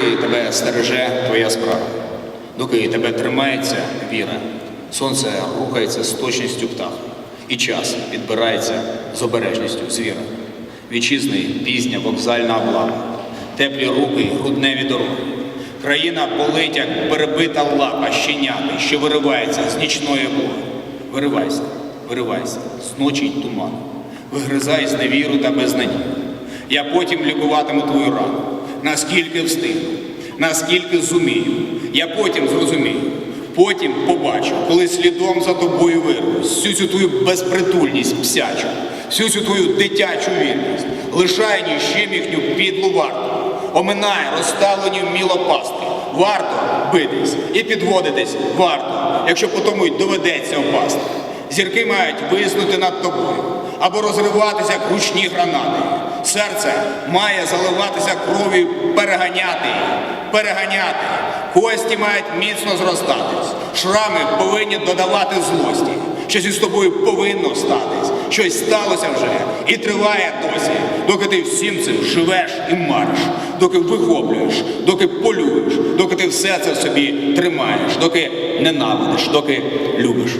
доки тебе стереже твоя справа, доки тебе тримається віра, сонце рухається з точністю птаха, і час підбирається з обережністю звіра. Вітчизни пізня вокзальна облава, теплі руки, грудневі дороги. Країна болить, як перебита лапа щеняти, що виривається з нічної облоги. Виривайся, виривайся, з ночі й туману. Вигризай з невіру та безнадію. Я потім лікуватиму твою рану, наскільки встигну, наскільки зумію. Я потім зрозумію, потім побачу, коли слідом за тобою вирвусь, всю цю твою безпритульність псячу, всю цю твою дитячу вірність, лишай ніщим їхню підлу варту, оминай розставлені вміло пасти. Варто битись і підводитись варто, якщо потому й доведеться впасти. Зірки мають виснути над тобою або розриватися як ручні гранати. Серце має заливатися кров'ю, переганяти, переганяти. Кості мають міцно зростатись. Шрами повинні додавати злості. Щось із тобою повинно статись. Щось сталося вже і триває досі, доки ти всім цим живеш і мариш, доки вихоплюєш, доки полюєш, доки ти все це в собі тримаєш, доки ненавидиш, доки любиш.